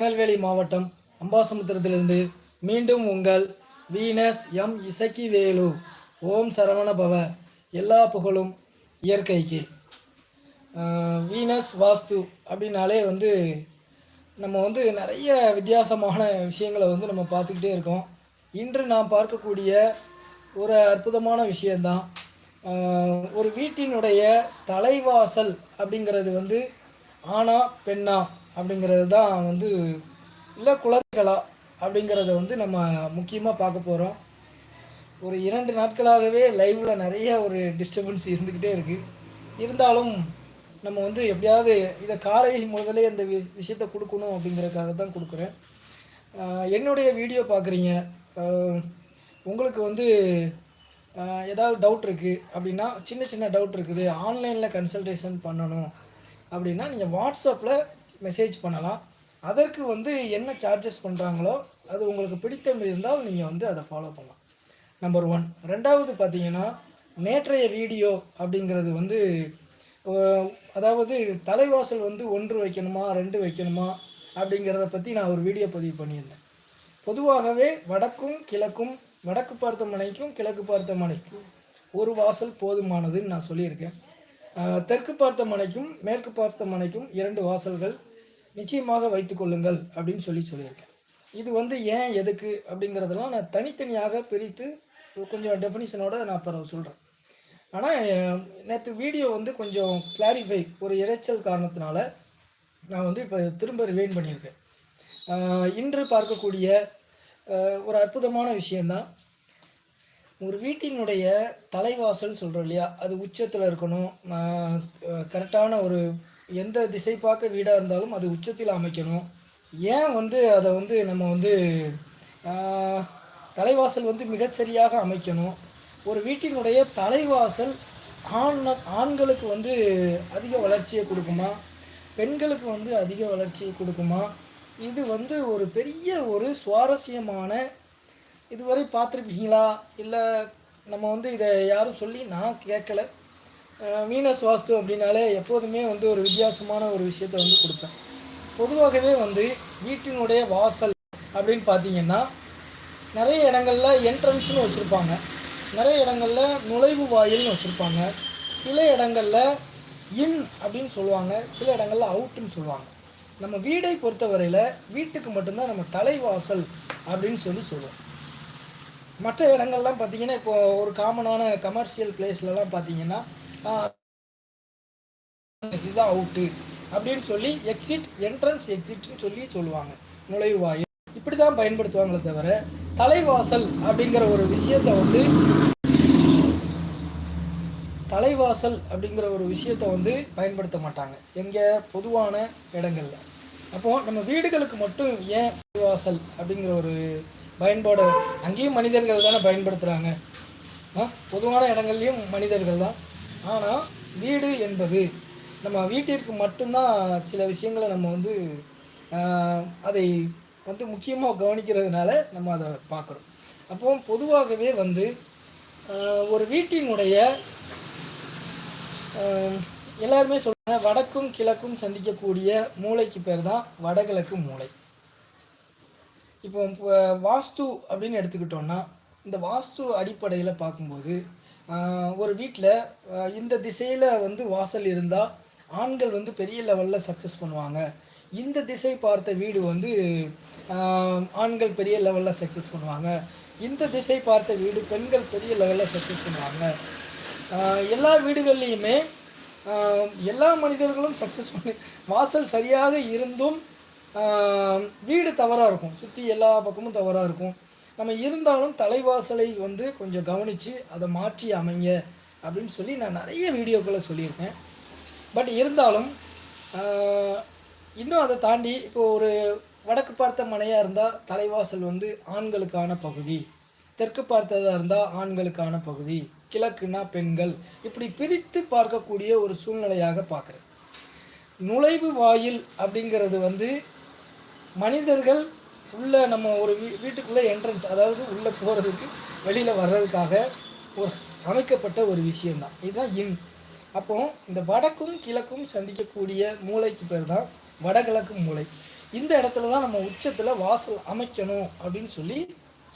திருநெல்வேலி மாவட்டம் அம்பாசமுத்திரத்திலிருந்து மீண்டும் உங்கள் வீனஸ் எம் இசக்கி வேலு ஓம் சரவண பவ எல்லா புகழும் இயற்கைக்கு. வீனஸ் வாஸ்து அப்படின்னாலே வந்து நம்ம வந்து நிறைய வித்தியாசமான விஷயங்களை வந்து நம்ம பார்த்துக்கிட்டே இருக்கோம். இன்று நாம் பார்க்கக்கூடிய ஒரு அற்புதமான விஷயந்தான் ஒரு வீட்டினுடைய தலைவாசல் அப்படிங்கிறது வந்து ஆணா பெண்ணா அப்படிங்கிறது தான் வந்து இல்லை குழந்தைகளா அப்படிங்கிறத வந்து நம்ம முக்கியமாக பார்க்க போகிறோம் ஒரு இரண்டு நாட்களாகவே லைவில் நிறைய ஒரு டிஸ்டர்பன்ஸ் இருந்துக்கிட்டே இருக்குது இருந்தாலும் நம்ம வந்து எப்படியாவது இதை காலை முதலே இந்த வி விஷயத்தை கொடுக்கணும் அப்படிங்கிறதுக்காக தான் கொடுக்குறேன். என்னுடைய வீடியோ பார்க்குறீங்க. உங்களுக்கு வந்து ஏதாவது டவுட் இருக்குது அப்படின்னா சின்ன சின்ன டவுட் இருக்குது. ஆன்லைனில் கன்சல்டேஷன் பண்ணணும் அப்படின்னா நீங்கள் வாட்ஸ்அப்பில் மெசேஜ் பண்ணலாம். அதற்கு வந்து என்ன சார்ஜஸ் பண்ணுறாங்களோ அது உங்களுக்கு பிடித்த இருந்தால் நீங்கள் வந்து அதை ஃபாலோ பண்ணலாம். நம்பர் ஒன் ரெண்டாவது பார்த்தீங்கன்னா நேற்றைய வீடியோ அப்படிங்கிறது வந்து அதாவது தலைவாசல் வந்து ஒன்று வைக்கணுமா ரெண்டு வைக்கணுமா அப்படிங்கிறத பற்றி நான் ஒரு வீடியோ பதிவு பண்ணியிருந்தேன். பொதுவாகவே வடக்கும் கிழக்கும் வடக்கு பார்த்த மனைக்கும் கிழக்கு பார்த்த மனைக்கும் ஒரு வாசல் போதுமானதுன்னு நான் சொல்லியிருக்கேன். தெற்கு பார்த்த மனைக்கும் மேற்கு பார்த்த மனைக்கும் இரண்டு வாசல்கள் நிச்சயமாக வைத்துக்கொள்ளுங்கள் அப்படின்னு சொல்லி சொல்லியிருக்கேன். இது வந்து ஏன் எதுக்கு அப்படிங்கிறதெல்லாம் நான் தனித்தனியாக பிரித்து கொஞ்சம் டெஃபினிஷனோட நான் பிறகு சொல்கிறேன் ஆனால் நேற்று வீடியோ வந்து கொஞ்சம் கிளாரிஃபை ஒரு இரைச்சல் காரணத்தினால நான் வந்து இப்போ திரும்ப ரிவைன் பண்ணியிருக்கேன். இன்று பார்க்கக்கூடிய ஒரு அற்புதமான விஷயந்தான் ஒரு வீட்டினுடைய தலைவாசல் சொல்கிறோம் இல்லையா? அது உச்சத்தில் இருக்கணும். கரெக்டான ஒரு எந்த திசை பார்க்க வீடாக இருந்தாலும் அது உச்சத்தில் அமைக்கணும். ஏன் வந்து அதை வந்து நம்ம வந்து தலைவாசல் வந்து மிகச்சரியாக அமைக்கணும்? ஒரு வீட்டினுடைய தலைவாசல் ஆண் ஆண்களுக்கு வந்து அதிக வளர்ச்சியை கொடுக்குமா? பெண்களுக்கு வந்து அதிக வளர்ச்சியை கொடுக்குமா? இது வந்து ஒரு பெரிய ஒரு சுவாரஸ்யமான இதுவரை பார்த்துருப்பீங்களா இல்லை நம்ம வந்து இதை யாரும் சொல்லி நான் கேட்கல. வீனஸ் வாஸ்து அப்படின்னாலே எப்போதுமே வந்து ஒரு வித்தியாசமான ஒரு விஷயத்தை வந்து கொடுப்பேன். பொதுவாகவே வந்து வீட்டினுடைய வாசல் அப்படின்னு பார்த்தீங்கன்னா நிறைய இடங்களில் என்ட்ரன்ஸ்னு வச்சுருப்பாங்க. நிறைய இடங்களில் நுழைவு வாயில்னு வச்சுருப்பாங்க. சில இடங்களில் இன் அப்படின்னு சொல்லுவாங்க. சில இடங்களில் அவுட்டுன்னு சொல்லுவாங்க. நம்ம வீடை பொறுத்தவரையில் வீட்டுக்கு மட்டும்தான் நம்ம தலைவாசல் அப்படின்னு சொல்லி சொல்லுவோம். மற்ற இடங்கள்லாம் பார்த்தீங்கன்னா இப்போ ஒரு காமனான கமர்ஷியல் பிளேஸ்லலாம் பார்த்தீங்கன்னா இதுதான் அவுட்டு அப்படின்னு சொல்லி எக்ஸிட் என்ட்ரன்ஸ் எக்ஸிட்னு சொல்லி சொல்லுவாங்க. நுழைவாயு இப்படி தான் பயன்படுத்துவாங்களே தவிர தலைவாசல் அப்படிங்கிற ஒரு விஷயத்தை வந்து தலைவாசல் அப்படிங்கிற ஒரு விஷயத்தை வந்து பயன்படுத்த மாட்டாங்க. எங்கே? பொதுவான இடங்களில். அப்போ நம்ம வீடுகளுக்கு மட்டும் ஏன் தலைவாசல் அப்படிங்கிற ஒரு பயன்பாடு அங்கேயும் மனிதர்கள் தானே பயன்படுத்துகிறாங்க பொதுவான இடங்கள்லையும் மனிதர்கள் தான் ஆனால் வீடு என்பது நம்ம வீட்டிற்கு மட்டும்தான் சில விஷயங்களை நம்ம வந்து அதை வந்து முக்கியமாக கவனிக்கிறதுனால நம்ம அதை பார்க்குறோம். அப்போ பொதுவாகவே வந்து ஒரு வீட்டினுடைய எல்லாருமே சொல்றாங்க வடக்கும் கிழக்கும் சந்திக்கக்கூடிய மூளைக்கு பேர் தான் வடகிழக்கு மூளை. இப்போ வாஸ்து அப்படின்னு எடுத்துக்கிட்டோன்னா இந்த வாஸ்து அடிப்படையில் பார்க்கும்போது ஒரு வீட்டில் இந்த திசையில் வந்து வாசல் இருந்தால் ஆண்கள் வந்து பெரிய லெவலில் சக்ஸஸ் பண்ணுவாங்க. இந்த திசை பார்த்த வீடு வந்து ஆண்கள் பெரிய லெவலில் சக்ஸஸ் பண்ணுவாங்க. இந்த திசை பார்த்த வீடு பெண்கள் பெரிய லெவலில் சக்ஸஸ் பண்ணுவாங்க. எல்லா வீடுகள்லையுமே எல்லா மனிதர்களும் சக்ஸஸ் பண்ணி வாசல் சரியாக இருந்தும் வீடு தவறாக இருக்கும். சுற்றி எல்லா பக்கமும் தவறாக இருக்கும். நம்ம இருந்தாலும் தலைவாசலை வந்து கொஞ்சம் கவனித்து அதை மாற்றி அமைங்க அப்படின்னு சொல்லி நான் நிறைய வீடியோக்களை சொல்லியிருக்கேன். பட் இருந்தாலும் இன்னும் அதை தாண்டி இப்போ ஒரு வடக்கு பார்த்த மனையாக இருந்தால் தலைவாசல் வந்து ஆண்களுக்கான பகுதி. தெற்கு பார்த்ததாக இருந்தால் ஆண்களுக்கான பகுதி. கிழக்குனா பெண்கள். இப்படி பிரித்து பார்க்கக்கூடிய ஒரு சூழ்நிலையாக பார்க்குறேன். நுழைவு வாயில் அப்படிங்கிறது வந்து மனிதர்கள் உள்ளே நம்ம ஒரு வீ வீட்டுக்குள்ளே என்ட்ரன்ஸ் அதாவது உள்ளே போகிறதுக்கு வெளியில் வர்றதுக்காக ஒரு அமைக்கப்பட்ட ஒரு விஷயந்தான் இதுதான் இன். அப்போ இந்த வடக்கும் கிழக்கும் சந்திக்கக்கூடிய மூளைக்கு பேர் தான் வடகிழக்கு மூளை. இந்த இடத்துல தான் நம்ம உச்சத்தில் வாசல் அமைக்கணும் அப்படின்னு சொல்லி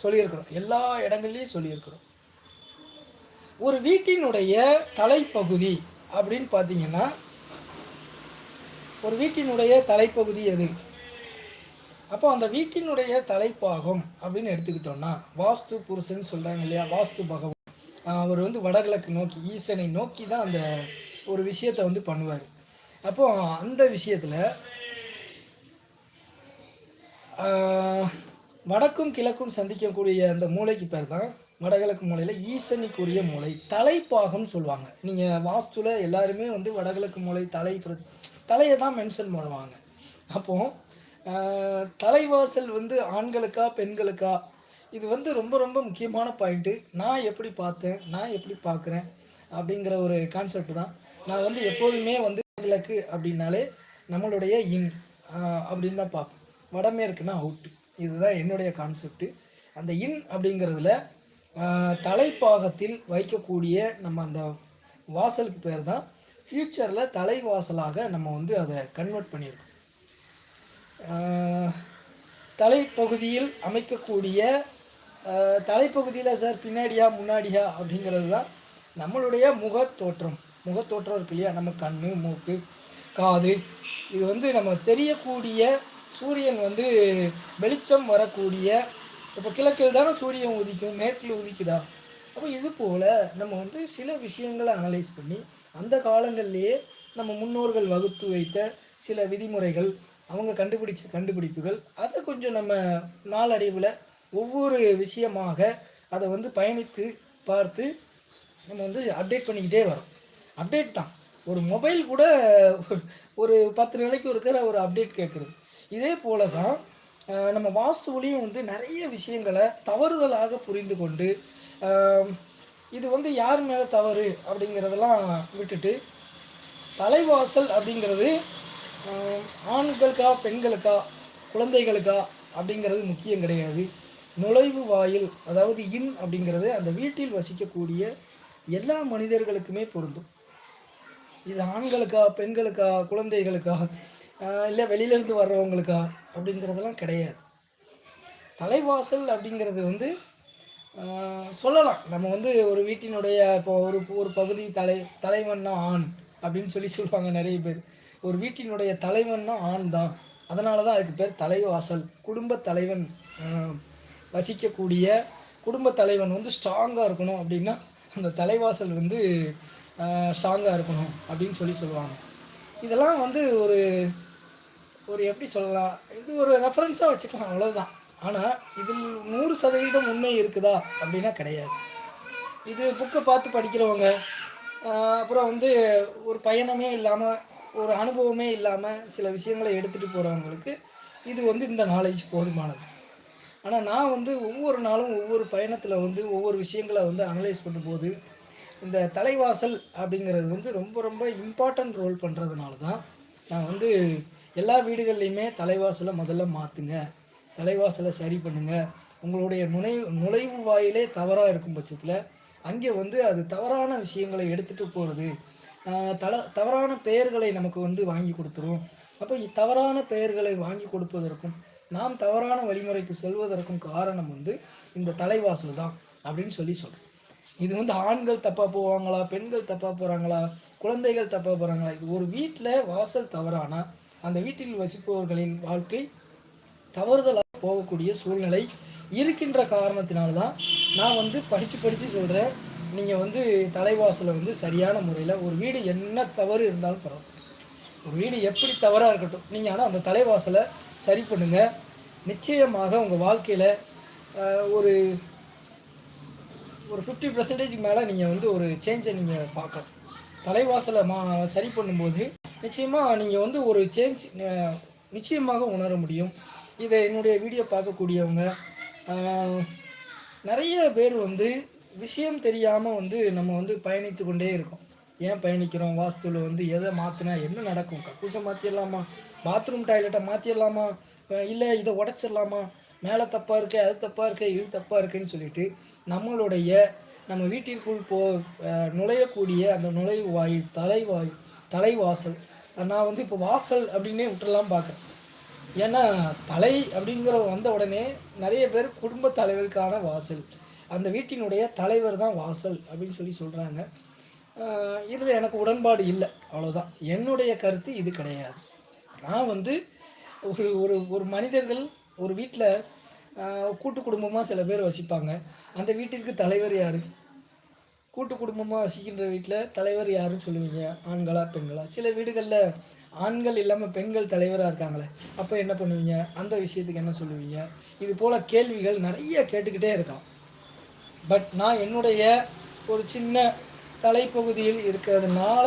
சொல்லியிருக்கிறோம். எல்லா இடங்கள்லையும் சொல்லியிருக்கிறோம். ஒரு வீட்டினுடைய தலைப்பகுதி அப்படின்னு பார்த்தீங்கன்னா ஒரு வீட்டினுடைய தலைப்பகுதி எது? அப்போ அந்த வீட்டினுடைய தலைப்பாகம் அப்படின்னு எடுத்துக்கிட்டோம்னா வாஸ்து புருஷன் சொல்கிறாங்க இல்லையா? வாஸ்து பகவான். அவர் வந்து வடகிழக்கு நோக்கி ஈசனை நோக்கி தான் அந்த ஒரு விஷயத்தை வந்து பண்ணுவார். அப்போ அந்த விஷயத்தில் வடக்கும் கிழக்கும் சந்திக்கக்கூடிய அந்த மூளைக்கு பேர் தான் வடகிழக்கு மூலையில் ஈசனிக்குரிய மூளை தலைப்பாகம் சொல்லுவாங்க. நீங்கள் வாஸ்துவில் எல்லாருமே வந்து வடகிழக்கு மூலை தலை பிர- தலையை தான் மென்ஷன் பண்ணுவாங்க. அப்போது தலைவாசல் வந்து ஆண்களுக்கா பெண்களுக்கா? இது வந்து ரொம்ப ரொம்ப முக்கியமான பாயிண்ட்டு நான் எப்படி பார்த்தேன் நான் எப்படி பார்க்குறேன் அப்படிங்கிற ஒரு கான்செப்ட் தான். நான் வந்து எப்போதுமே வந்து கிழக்கு அப்படின்னாலே நம்மளுடைய இன் அப்படின்னு தான் பார்ப்பேன். வடமேற்குனா அவுட்டு இதுதான் என்னுடைய கான்செப்ட்டு அந்த இன் அப்படிங்கிறதுல தலைப்பாகத்தில் வைக்கக்கூடிய நம்ம அந்த வாசலுக்கு பேர் தான். ஃப்யூச்சரில் தலைவாசலாக நம்ம வந்து அதை கன்வெர்ட் பண்ணியிருக்கோம். தலைப்பகுதியில் அமைக்கக்கூடிய தலைப்பகுதியில் சார் பின்னாடியா முன்னாடியா அப்படிங்கிறது தான் நம்மளுடைய முகத் தோற்றம் முகத் தோற்றம் இருக்கு இல்லையா? நம்ம கண் மூக்கு காது. இது வந்து நம்ம தெரியக்கூடிய சூரியன் வந்து வெளிச்சம் வரக்கூடிய இப்போ கிழக்கில் தானே சூரியன் உதிக்கும் மேற்கில் உதிக்குதா? அப்போ இது போல் நம்ம வந்து சில விஷயங்களை அனலைஸ் பண்ணி அந்த காலங்கள்லேயே நம்ம முன்னோர்கள் வகுத்து வைத்த சில விதிமுறைகள் அவங்க கண்டுபிடிச்ச கண்டுபிடிப்புகள் அதை கொஞ்சம் நம்ம நாளடைவில் ஒவ்வொரு விஷயமாக அதை வந்து பயணித்து பார்த்து நம்ம வந்து அப்டேட் பண்ணிக்கிட்டே வரோம். அப்டேட் தான். ஒரு மொபைல் கூட ஒரு பத்து நாளைக்கு இருக்கிற ஒரு அப்டேட் கேட்குறது இதே போல தான் நம்ம வாஸ்துவிலையும் வந்து நிறைய விஷயங்களை தவறுதலாக புரிந்து கொண்டு இது வந்து யார் மேலே தவறு அப்படிங்கிறதெல்லாம் விட்டுட்டு தலைவாசல் அப்படிங்கிறது ஆண்களுக்கா பெண்களுக்கா குழந்தைகளுக்கா அப்படிங்கிறது முக்கியம் கிடையாது. நுழைவு வாயில் அதாவது இன் அப்படிங்கிறது அந்த வீட்டில் வசிக்கக்கூடிய எல்லா மனிதர்களுக்குமே பொருந்தும். இது ஆண்களுக்கா பெண்களுக்கா குழந்தைகளுக்கா இல்லை வெளியிலேருந்து வர்றவங்களுக்கா அப்படிங்கிறதெல்லாம் கிடையாது. தலைவாசல் அப்படிங்கிறது வந்து சொல்லலாம். நம்ம வந்து ஒரு வீட்டினுடைய இப்போ ஒரு ஒரு பகுதி தலை தலைவன்னா ஆண் அப்படின்னு சொல்லி சொல்லுவாங்க நிறைய பேர். ஒரு வீட்டினுடைய தலைவன்னா ஆண் தான். அதனால தான் அதுக்கு பேர் தலைவாசல். குடும்ப தலைவன் வசிக்கக்கூடிய குடும்ப தலைவன் வந்து ஸ்ட்ராங்காக இருக்கணும் அப்படின்னா அந்த தலைவாசல் வந்து ஸ்ட்ராங்காக இருக்கணும் அப்படின்னு சொல்லி சொல்லுவாங்க. இதெல்லாம் வந்து ஒரு ஒரு எப்படி சொல்லலாம் இது ஒரு ரெஃபரன்ஸாக வச்சுக்கலாம் அவ்வளோதான் ஆனால் இதில் நூறு சதவீதம் உண்மை இருக்குதா அப்படின்னா கிடையாது. இது புக்கை பார்த்து படிக்கிறவங்க அப்புறம் வந்து ஒரு பயணமே இல்லாமல் ஒரு அனுபவமே இல்லாமல் சில விஷயங்களை எடுத்துகிட்டு போகிறவங்களுக்கு இது வந்து இந்த நாலேஜ் போதுமானது. ஆனால் நான் வந்து ஒவ்வொரு நாளும் ஒவ்வொரு பயணத்தில் வந்து ஒவ்வொரு விஷயங்களை வந்து அனலைஸ் பண்ணும்போது இந்த தலைவாசல் அப்படிங்கிறது வந்து ரொம்ப ரொம்ப இம்பார்ட்டன்ட் ரோல் பண்ணுறதுனால தான் நான் வந்து எல்லா வீடுகள்லையுமே தலைவாசலை முதல்ல மாற்றுங்க தலைவாசலை சரி பண்ணுங்கள் உங்களுடைய நுழைவு நுழைவு வாயிலே தவறாக இருக்கும் பட்சத்தில் அங்கே வந்து அது தவறான விஷயங்களை எடுத்துகிட்டு போகிறது தல தவறான பெயர்களை நமக்கு வந்து வாங்கி கொடுத்துரும். அப்போ தவறான பெயர்களை வாங்கி கொடுப்பதற்கும் நாம் தவறான வழிமுறைக்கு செல்வதற்கும் காரணம் வந்து இந்த தலைவாசல் தான் அப்படின்னு சொல்லி சொல்கிறேன் இது வந்து ஆண்கள் தப்பாக போவாங்களா பெண்கள் தப்பாக போகிறாங்களா குழந்தைகள் தப்பாக போகிறாங்களா இது ஒரு வீட்டில் வாசல் தவறானா அந்த வீட்டில் வசிப்பவர்களின் வாழ்க்கை தவறுதலாக போகக்கூடிய சூழ்நிலை இருக்கின்ற காரணத்தினால தான் நான் வந்து படித்து படித்து சொல்கிறேன் நீங்கள் வந்து தலைவாசலை வந்து சரியான முறையில் ஒரு வீடு என்ன தவறு இருந்தாலும் பரவாயில்ல. ஒரு வீடு எப்படி தவறாக இருக்கட்டும் நீங்கள் ஆனால் அந்த தலைவாசலை சரி பண்ணுங்கள் நிச்சயமாக உங்கள் வாழ்க்கையில் ஒரு ஒரு ஃபிஃப்டி பர்சன்டேஜ்க்கு மேலே நீங்கள் வந்து ஒரு சேஞ்சை நீங்கள் பார்க்கலாம் தலைவாசலை மா சரி பண்ணும்போது நிச்சயமாக நீங்கள் வந்து ஒரு சேஞ்ச் நிச்சயமாக உணர முடியும். இதை என்னுடைய வீடியோ பார்க்கக்கூடியவங்க நிறைய பேர் வந்து விஷயம் தெரியாமல் வந்து நம்ம வந்து பயணித்து கொண்டே இருக்கோம். ஏன் பயணிக்கிறோம்? வாஸ்துவில் வந்து எதை மாற்றினா என்ன நடக்கும்? கக்கூசை மாற்றிடலாமா பாத்ரூம் டாய்லெட்டை மாற்றிடலாமா இல்லை இதை உடச்சிடலாமா? மேலே தப்பாக இருக்கு அது தப்பாக இருக்கு இது தப்பாக இருக்குன்னு சொல்லிட்டு நம்மளுடைய நம்ம வீட்டிற்குள் போ நுழையக்கூடிய அந்த நுழைவு தலைவாய் தலைவாசல். நான் வந்து இப்போ வாசல் அப்படின்னே விட்டுறலாம் பார்க்குறேன். ஏன்னா தலை அப்படிங்கிற வந்த உடனே நிறைய பேர் குடும்ப தலைவருக்கான வாசல். அந்த வீட்டினுடைய தலைவர் தான் வாசல் அப்படின்னு சொல்லி சொல்கிறாங்க இதில் எனக்கு உடன்பாடு இல்லை அவ்வளோதான் என்னுடைய கருத்து இது கிடையாது. நான் வந்து ஒரு ஒரு ஒரு மனிதர்கள் ஒரு வீட்டில் கூட்டு குடும்பமாக சில பேர் வசிப்பாங்க. அந்த வீட்டிற்கு தலைவர் யார்? கூட்டு குடும்பமாக வசிக்கின்ற வீட்டில் தலைவர் யாருன்னு சொல்லுவீங்க? ஆண்களா பெண்களா? சில வீடுகளில் ஆண்கள் இல்லாமல் பெண்கள் தலைவராக இருக்காங்களே அப்போ என்ன பண்ணுவீங்க? அந்த விஷயத்துக்கு என்ன சொல்லுவீங்க? இது போல் கேள்விகள் நிறைய கேட்டுக்கிட்டே இருக்கான் பட் நான் என்னுடைய ஒரு சின்ன தலைப்பகுதியில் இருக்கிறதுனால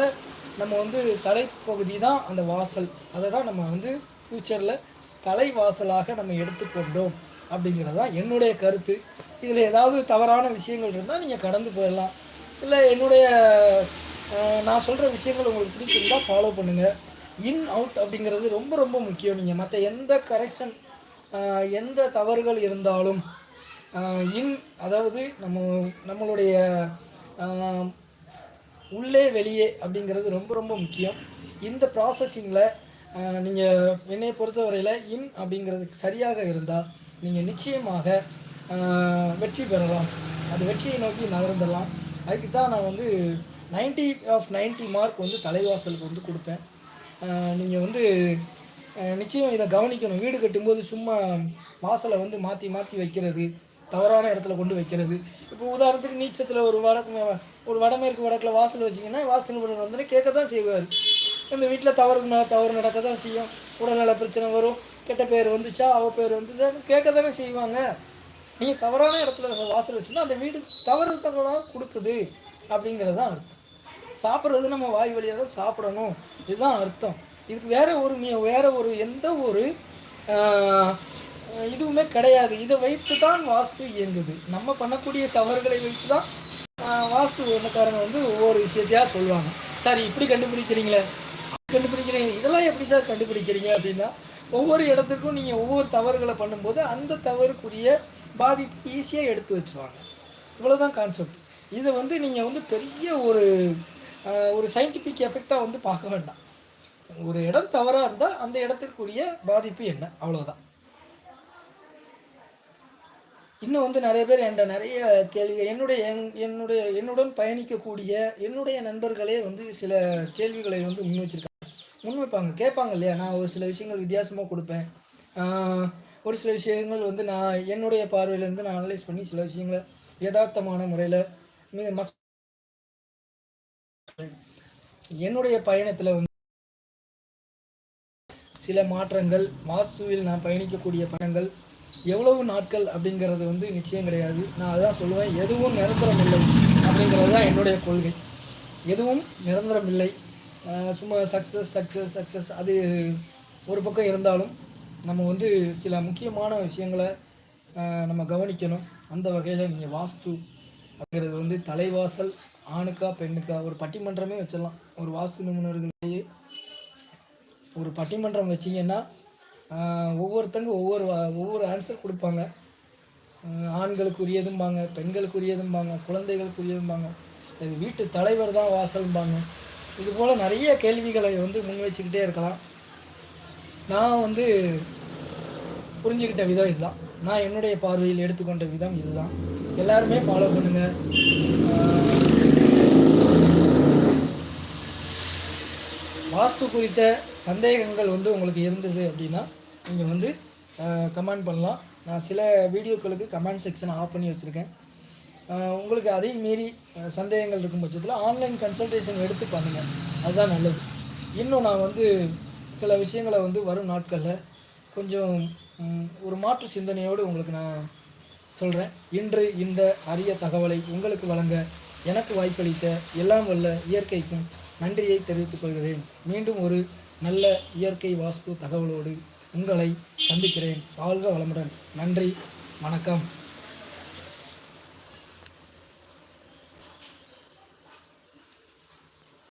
நம்ம வந்து தலைப்பகுதி தான் அந்த வாசல். அதை தான் நம்ம வந்து ஃப்யூச்சரில் தலைவாசலாக நம்ம எடுத்துக்கொண்டோம் அப்படிங்கிறது தான் என்னுடைய கருத்து. இதில் ஏதாவது தவறான விஷயங்கள் இருந்தால் நீங்கள் கடந்து போயிடலாம் இல்லை என்னுடைய நான் சொல்கிற விஷயங்கள் உங்களுக்கு பிடிச்சிருந்தால் ஃபாலோ பண்ணுங்கள் இன் அவுட் அப்படிங்கிறது ரொம்ப ரொம்ப முக்கியம். நீங்கள் மற்ற எந்த கரெக்ஷன் எந்த தவறுகள் இருந்தாலும் இன் அதாவது நம்ம நம்மளுடைய உள்ளே வெளியே அப்படிங்கிறது ரொம்ப ரொம்ப முக்கியம். இந்த ப்ராசஸிங்கில் நீங்கள் என்னை பொறுத்தவரையில் இன் அப்படிங்கிறது சரியாக இருந்தால் நீங்கள் நிச்சயமாக வெற்றி பெறலாம். அது வெற்றியை நோக்கி நகர்ந்துடலாம். அதுக்கு தான் நான் வந்து 90 ஆஃப் 90 மார்க் வந்து தலைவாசலுக்கு வந்து கொடுப்பேன். நீங்கள் வந்து நிச்சயம் இதை கவனிக்கணும். வீடு கட்டும்போது சும்மா வாசலை வந்து மாற்றி மாற்றி வைக்கிறது. தவறான இடத்துல கொண்டு வைக்கிறது. இப்போ உதாரணத்துக்கு நீச்சத்தில் ஒரு வடக்கு ஒரு வடமேற்கு வடக்கில் வாசல் வச்சிங்கன்னா வாசல் வீடு வந்து கேட்க தான் செய்வார். இந்த வீட்டில் தவறு மேலே தவறு நடக்க தான் செய்யும் உடல்நல பிரச்சனை வரும். கெட்ட பேர் வந்துச்சா அவ பேர் வந்துச்சா கேட்க தானே செய்வாங்க. நீங்கள் தவறான இடத்துல வாசல் வச்சுன்னா அந்த வீடு தவறு தவறாக கொடுக்குது அப்படிங்கிறது தான் அர்த்தம். சாப்பிட்றது நம்ம வாய் வழியாக தான் சாப்பிடணும். இதுதான் அர்த்தம். இதுக்கு வேற ஒரு மீ- வேற ஒரு எந்த ஒரு இதுவுமே கிடையாது. இதை வைத்து தான் வாஸ்து இயங்குது. நம்ம பண்ணக்கூடிய தவறுகளை வைத்து தான் வாஸ்து எண்ணக்காரங்க வந்து ஒவ்வொரு விஷயத்தையாக சொல்லுவாங்க. சார் இப்படி கண்டுபிடிக்கிறீங்களே? கண்டுபிடிக்கிறீங்க. இதெல்லாம் எப்படி சார் கண்டுபிடிக்கிறீங்க அப்படின்னா ஒவ்வொரு இடத்துக்கும் நீங்கள் ஒவ்வொரு தவறுகளை பண்ணும்போது அந்த தவறுக்குரிய பாதிப்பு ஈஸியாக எடுத்து வச்சுருவாங்க. இவ்வளோதான் கான்செப்ட் இதை வந்து நீங்கள் வந்து பெரிய ஒரு ஒரு சயின்டிஃபிக் எஃபெக்டாக வந்து பார்க்க வேண்டாம். ஒரு இடம் தவறாக இருந்தால் அந்த இடத்துக்குரிய பாதிப்பு என்ன? அவ்வளோதான் இன்னும் வந்து நிறைய பேர் என்கிட்ட நிறைய கேள்வி என்னுடைய என்- என்னுடைய என்னுடன் பயணிக்கக்கூடிய என்னுடைய நண்பர்களே வந்து சில கேள்விகளை வந்து முன் வச்சுருக்காங்க. முன் வைப்பாங்க. கேட்பாங்க இல்லையா? நான் ஒரு சில விஷயங்கள் வித்தியாசமாக கொடுப்பேன். ஒரு சில விஷயங்கள் வந்து நான் என்னுடைய பார்வையிலேருந்து நான் அனலைஸ் பண்ணி சில விஷயங்களை யதார்த்தமான முறையில் மிக மக் என்னுடைய பயணத்தில் வந்து சில மாற்றங்கள் வாஸ்துவில் நான் பயணிக்கக்கூடிய பயணங்கள் எவ்வளவு நாட்கள் அப்படிங்கிறது வந்து நிச்சயம் கிடையாது. நான் அதான் சொல்லுவேன் எதுவும் நிரந்தரம் இல்லை அப்படிங்கிறது தான் என்னுடைய கொள்கை. எதுவும் நிரந்தரம் இல்லை. சும்மா சக்ஸஸ் சக்ஸஸ் சக்ஸஸ் அது ஒரு பக்கம் இருந்தாலும் நம்ம வந்து சில முக்கியமான விஷயங்களை நம்ம கவனிக்கணும். அந்த வகையில் நீங்கள் வாஸ்து அப்படிங்கிறது வந்து தலைவாசல் ஆணுக்கா பெண்ணுக்கா ஒரு பட்டிமன்றமே வச்சிடலாம். ஒரு வாஸ்து நிபுணர்களையே ஒரு பட்டிமன்றம் வச்சிங்கன்னா ஒவ்வொருத்தங்க ஒவ்வொரு ஒவ்வொரு ஆன்சர் கொடுப்பாங்க. ஆண்களுக்குரியதும்பாங்க பெண்களுக்குரியதும்பாங்க குழந்தைகளுக்குரியதும்பாங்க. இது வீட்டு தலைவர் தான் வாசல்பாங்க இது போல் நிறைய கேள்விகளை வந்து முன் வச்சுக்கிட்டே இருக்கலாம். நான் வந்து புரிஞ்சுக்கிட்ட விதம் இதுதான். நான் என்னுடைய பார்வையில் எடுத்துக்கொண்ட விதம் இதுதான். எல்லாருமே ஃபாலோ பண்ணுங்கள் வாஸ்து குறித்த சந்தேகங்கள் வந்து உங்களுக்கு இருந்தது அப்படின்னா நீங்கள் வந்து கமெண்ட் பண்ணலாம். நான் சில வீடியோக்களுக்கு கமெண்ட் செக்ஷனை ஆஃப் பண்ணி வச்சுருக்கேன். உங்களுக்கு அதையும் மீறி சந்தேகங்கள் இருக்கும் பட்சத்தில் ஆன்லைன் கன்சல்டேஷன் எடுத்து பண்ணுங்கள் அதுதான் நல்லது. இன்னும் நான் வந்து சில விஷயங்களை வந்து வரும் நாட்களில் கொஞ்சம் ஒரு மாற்று சிந்தனையோடு உங்களுக்கு நான் சொல்கிறேன் இன்று இந்த அரிய தகவலை உங்களுக்கு வழங்க எனக்கு வாய்ப்பளித்த எல்லாம் வல்ல இயற்கைக்கும் நன்றியை தெரிவித்துக் கொள்கிறேன். மீண்டும் ஒரு நல்ல இயற்கை வாஸ்து தகவலோடு உங்களை சந்திக்கிறேன். வாழ்க வளமுடன். நன்றி. வணக்கம்.